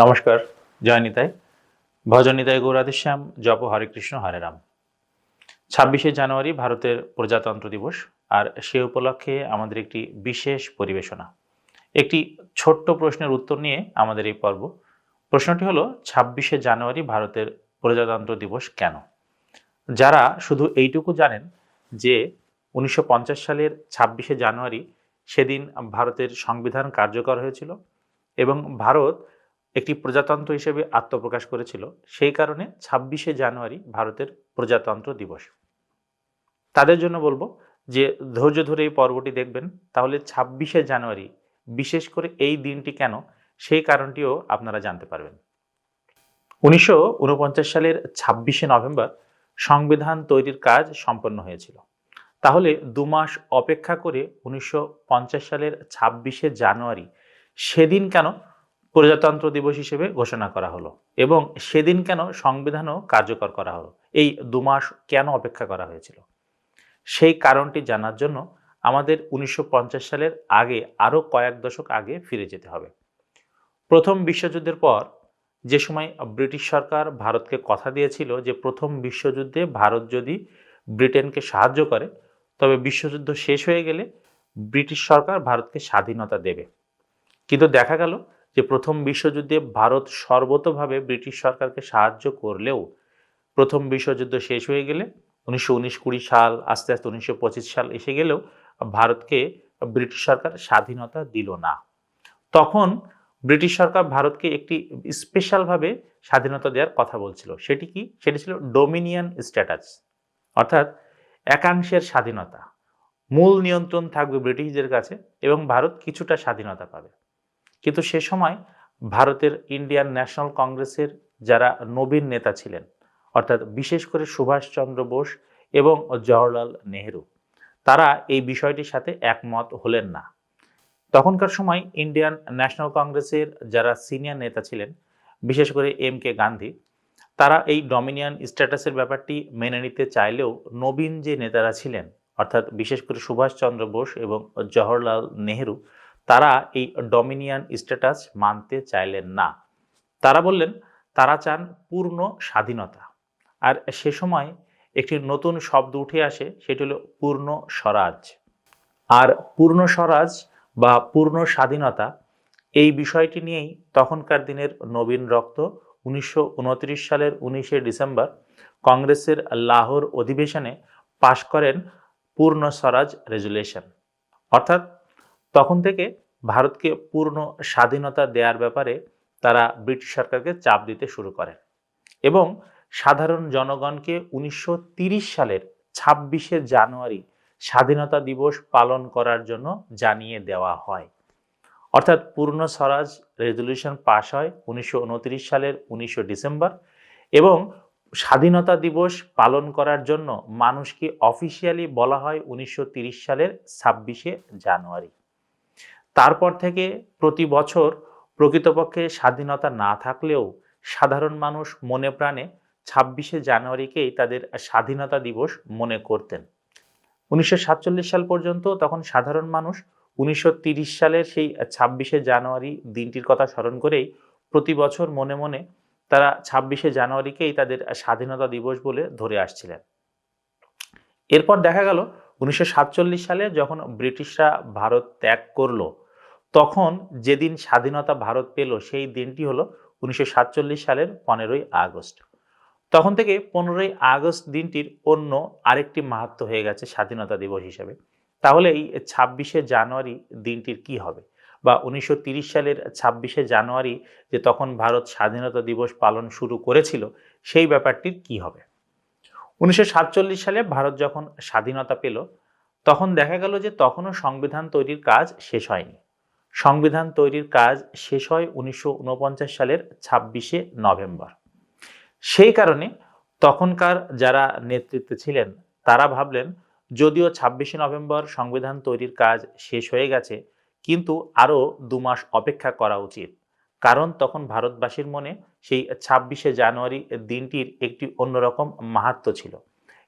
নমস্কার, জয় নিতাই। ভজন নিতাই গৌরাধেশ্যাম জপ হরে কৃষ্ণ, হরে রাম। ছাব্বিশে জানুয়ারি ভারতের প্রজাতন্ত্র দিবস, আর সে উপলক্ষে আমাদের একটি বিশেষ পরিবেশনা। একটি ছোট্ট প্রশ্নের উত্তর নিয়ে আমাদের এই পর্ব। প্রশ্নটি হলো, ছাব্বিশে জানুয়ারি ভারতের প্রজাতন্ত্র দিবস কেন? যারা শুধু এইটুকু জানেন যে, উনিশশো পঞ্চাশ সালের ছাব্বিশে জানুয়ারি সেদিন ভারতের সংবিধান কার্যকর হয়েছিল এবং ভারত একটি প্রজাতন্ত্র হিসেবে আত্মপ্রকাশ করেছিল। সেই কারণে ছাব্বিশে জানুয়ারি ভারতের প্রজাতন্ত্র দিবস। তাদের জন্য বলব যে, ধৈর্য ধরে এই পর্বটি দেখবেন। তাহলে ছাব্বিশে জানুয়ারি, বিশেষ করে এই দিনটি কেন? সেই কারণটিও আপনারা জানতে পারবেন। উনিশশো উনপঞ্চাশ সালের ছাব্বিশে নভেম্বর সংবিধান তৈরির কাজ সম্পন্ন হয়েছিল। তাহলে দু মাস অপেক্ষা করে উনিশশো পঞ্চাশ সালের ছাব্বিশে জানুয়ারি, সেদিন কেন প্রজাতন্ত্র দিবস হিসেবে ঘোষণা করা হলো এবং সেদিন কেন সংবিধানও কার্যকর করা হলো? এই দু মাস কেন অপেক্ষা করা হয়েছিল? সেই কারণটি জানার জন্য আমাদের উনিশশো পঞ্চাশ সালের আগে আরও কয়েক দশক আগে ফিরে যেতে হবে। প্রথম বিশ্বযুদ্ধের পর যে সময় ব্রিটিশ সরকার ভারতকে কথা দিয়েছিল যে প্রথম বিশ্বযুদ্ধে ভারত যদি ব্রিটেনকে সাহায্য করে, তবে বিশ্বযুদ্ধ শেষ হয়ে গেলে ব্রিটিশ সরকার ভারতকে স্বাধীনতা দেবে। কিন্তু দেখা গেল যে প্রথম বিশ্বযুদ্ধে ভারত সর্বতভাবে ব্রিটিশ সরকারকে সাহায্য করলেও প্রথম বিশ্বযুদ্ধ শেষ হয়ে গেলে উনিশশো উনিশ কুড়ি সাল, আস্তে আস্তে উনিশশো পঁচিশ সাল এসে গেলেও ভারতকে ব্রিটিশ সরকার স্বাধীনতা দিল না। তখন ব্রিটিশ সরকার ভারতকে একটি স্পেশালভাবে স্বাধীনতা দেওয়ার কথা বলছিল। সেটি কি? সেটি ছিল ডোমিনিয়ন স্ট্যাটাস, অর্থাৎ একাংশের স্বাধীনতা। মূল নিয়ন্ত্রণ থাকবে ব্রিটিশদের কাছে এবং ভারত কিছুটা স্বাধীনতা পাবে। কিন্তু সে সময় ভারতের ইন্ডিয়ান ন্যাশনাল কংগ্রেসের যারা নবীন নেতা ছিলেন, অর্থাৎ বিশেষ করে সুভাষচন্দ্র বোস এবং জওহরলাল নেহেরু, তারা এই বিষয়টির সাথে একমত হলেন না। তখনকার সময় ইন্ডিয়ান ন্যাশনাল কংগ্রেসের যারা সিনিয়র নেতা ছিলেন, বিশেষ করে এম কে গান্ধী তারা এই ডমিনিয়ান স্ট্যাটাসের ব্যাপারটি মেনে নিতে চাইলেও নবীন যে নেতারা ছিলেন, অর্থাৎ বিশেষ করে সুভাষচন্দ্র বোস এবং জওহরলাল নেহেরু তারা এই ডমিনিয়ন স্ট্যাটাস মানতে চাইলেন না। তারা বললেন, তারা চান পূর্ণ স্বাধীনতা। আর সে সময় একটি নতুন শব্দ উঠে আসে, সেটি হলো পূর্ণ স্বরাজ। আর পূর্ণ স্বরাজ বা পূর্ণ স্বাধীনতা এই বিষয়টি নিয়েই তখনকার দিনের নবীন রক্ত উনিশশো উনত্রিশ সালের উনিশে ডিসেম্বর কংগ্রেসের লাহোর অধিবেশনে পাশ করেন পূর্ণ স্বরাজ রেজুলেশন। অর্থাৎ তখন থেকে ভারতকে পূর্ণ স্বাধীনতা দেওয়ার ব্যাপারে তারা ব্রিটিশ সরকারকে চাপ দিতে শুরু করেন এবং সাধারণ জনগণকে উনিশশো সালের ছাব্বিশে জানুয়ারি স্বাধীনতা দিবস পালন করার জন্য জানিয়ে দেওয়া হয়। অর্থাৎ পূর্ণ স্বরাজ রেজলিউশন পাশ হয় উনিশশো উনত্রিশ সালের উনিশশো ডিসেম্বর এবং স্বাধীনতা দিবস পালন করার জন্য মানুষকে অফিসিয়ালি বলা হয় উনিশশো সালের ছাব্বিশে জানুয়ারি। তারপর থেকে প্রতি বছর প্রকৃতপক্ষে স্বাধীনতা না থাকলেও সাধারণ মানুষ মনে প্রাণে ছাব্বিশে জানুয়ারিকেই তাদের স্বাধীনতা দিবস মনে করতেন। উনিশশো সাতচল্লিশ সাল পর্যন্ত তখন সাধারণ মানুষ উনিশশো সালের সেই ছাব্বিশে জানুয়ারি দিনটির কথা স্মরণ করেই প্রতি বছর মনে মনে তারা ছাব্বিশে জানুয়ারিকেই তাদের স্বাধীনতা দিবস বলে ধরে আসছিলেন। এরপর দেখা গেল উনিশশো সাতচল্লিশ সালে যখন ব্রিটিশরা ভারত ত্যাগ করল, তখন যেদিন স্বাধীনতা ভারত পেল সেই দিনটি হলো উনিশশো সাতচল্লিশ সালের পনেরোই আগস্ট। তখন থেকে পনেরোই আগস্ট দিনটির অন্য আরেকটি মাহাত্ম হয়ে গেছে স্বাধীনতা দিবস হিসেবে। তাহলে এই ছাব্বিশে জানুয়ারি দিনটির কি হবে? বা উনিশশো সালের ছাব্বিশে জানুয়ারি যে তখন ভারত স্বাধীনতা দিবস পালন শুরু করেছিল, সেই ব্যাপারটির কি হবে? উনিশশো সাতচল্লিশ সালে ভারত যখন স্বাধীনতা পেল, তখন দেখা গেল যে তখনও সংবিধান তৈরির কাজ শেষ হয়নি। সংবিধান তৈরির কাজ শেষ হয় উনিশশো ঊনপঞ্চাশ সালের ছাব্বিশে নভেম্বর। সেই কারণে তখনকার যারা নেতৃত্বে ছিলেন, তারা ভাবলেন, যদিও ছাব্বিশে নভেম্বর সংবিধান তৈরির কাজ শেষ হয়ে গেছে, কিন্তু আরও দু মাস অপেক্ষা করা উচিত। কারণ তখন ভারতবাসীর মনে সেই ছাব্বিশে জানুয়ারি দিনটির একটি অন্যরকম মাহাত্ম ছিল।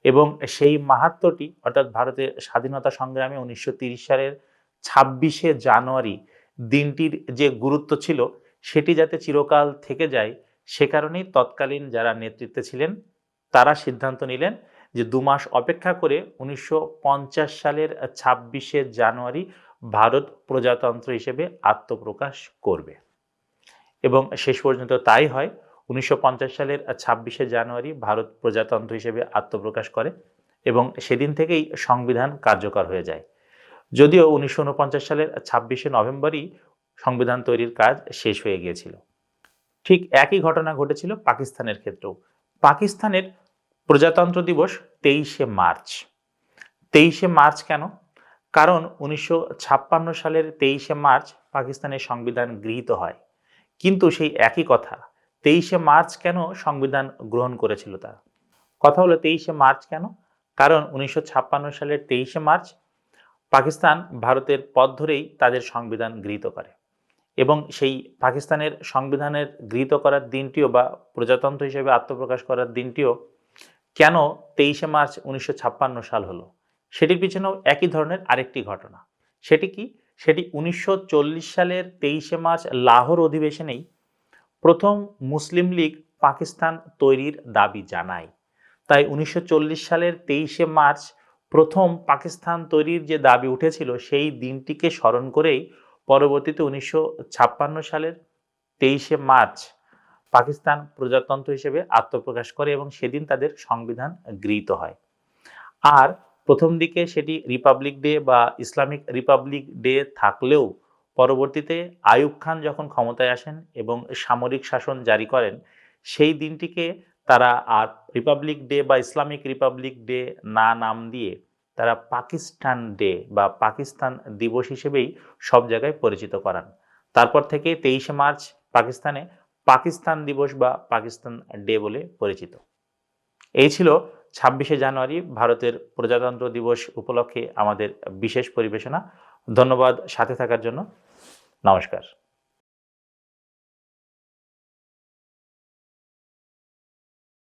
এবং সেই মাহাত্মটি, অর্থাৎ ভারতের স্বাধীনতা সংগ্রামে উনিশশো তিরিশ সালের ছাব্বিশে জানুয়ারি দিনটির যে গুরুত্ব ছিল, সেটি যাতে চিরকাল থেকে যায়, সে কারণেই তৎকালীন যারা নেতৃত্বে ছিলেন, তারা সিদ্ধান্ত নিলেন যে দু মাস অপেক্ষা করে উনিশশো পঞ্চাশ সালের ছাব্বিশে জানুয়ারি ভারত প্রজাতন্ত্র হিসেবে আত্মপ্রকাশ করবে। এবং শেষ পর্যন্ত তাই হয়। উনিশশো পঞ্চাশ সালের ছাব্বিশে জানুয়ারি ভারত প্রজাতন্ত্র হিসেবে আত্মপ্রকাশ করে এবং সেদিন থেকেই সংবিধান কার্যকর হয়ে যায়। যদিও উনিশশো উনপঞ্চাশ সালের ছাব্বিশে নভেম্বরই সংবিধান তৈরির কাজ শেষ হয়ে গিয়েছিল। ঠিক একই ঘটনা ঘটেছিল পাকিস্তানের ক্ষেত্রেও। পাকিস্তানের প্রজাতন্ত্র দিবস তেইশে মার্চ। তেইশে মার্চ কেন? কারণ উনিশশো ছাপ্পান্ন সালের তেইশে মার্চ পাকিস্তানের সংবিধান গৃহীত হয়। কিন্তু সেই একই কথা, তেইশে মার্চ কেন সংবিধান গ্রহণ করেছিল তারা? কথা হলো তেইশে মার্চ কেন? কারণ উনিশশো ছাপ্পান্ন সালের তেইশে মার্চ পাকিস্তান ভারতের পথ ধরেই তাদের সংবিধান গৃহীত করে। এবং সেই পাকিস্তানের সংবিধানের গৃহীত করার দিনটিও বা প্রজাতন্ত্র হিসেবে আত্মপ্রকাশ করার দিনটিও কেন তেইশে মার্চ উনিশশো ছাপ্পান্ন সাল হলো? সেটির পিছনেও একই ধরনের আরেকটি ঘটনা। সেটি কি? সেটি উনিশশো চল্লিশ সালের তেইশে মার্চ লাহোর অধিবেশনেই প্রথম মুসলিম লীগ পাকিস্তান তৈরির দাবি জানায়। তাই উনিশশো চল্লিশ সালের তেইশে মার্চ প্রথম পাকিস্তান তৈরির যে দাবি উঠেছিল সেই দিনটিকে স্মরণ করেই পরবর্তীতে উনিশশো ছাপ্পান্ন সালের তেইশে মার্চ পাকিস্তান প্রজাতন্ত্র হিসেবে আত্মপ্রকাশ করে এবং সেদিন তাদের সংবিধান গৃহীত হয়। আর প্রথম দিকে সেটি রিপাবলিক ডে বা ইসলামিক রিপাবলিক ডে থাকলেও পরবর্তীতে আয়ুব খান যখন ক্ষমতায় আসেন এবং সামরিক শাসন জারি করেন, সেই দিনটিকে তারা আর রিপাবলিক ডে বা ইসলামিক রিপাবলিক ডে না নাম দিয়ে তারা পাকিস্তান ডে বা পাকিস্তান দিবস হিসেবেই সব জায়গায় পরিচিত করান। তারপর থেকে তেইশে মার্চ পাকিস্তানে পাকিস্তান দিবস বা পাকিস্তান ডে বলে পরিচিত। এই ছিল ছাব্বিশে জানুয়ারি ভারতের প্রজাতন্ত্র দিবস উপলক্ষে আমাদের বিশেষ পরিবেশনা। ধন্যবাদ সাথে থাকার জন্য। নমস্কার।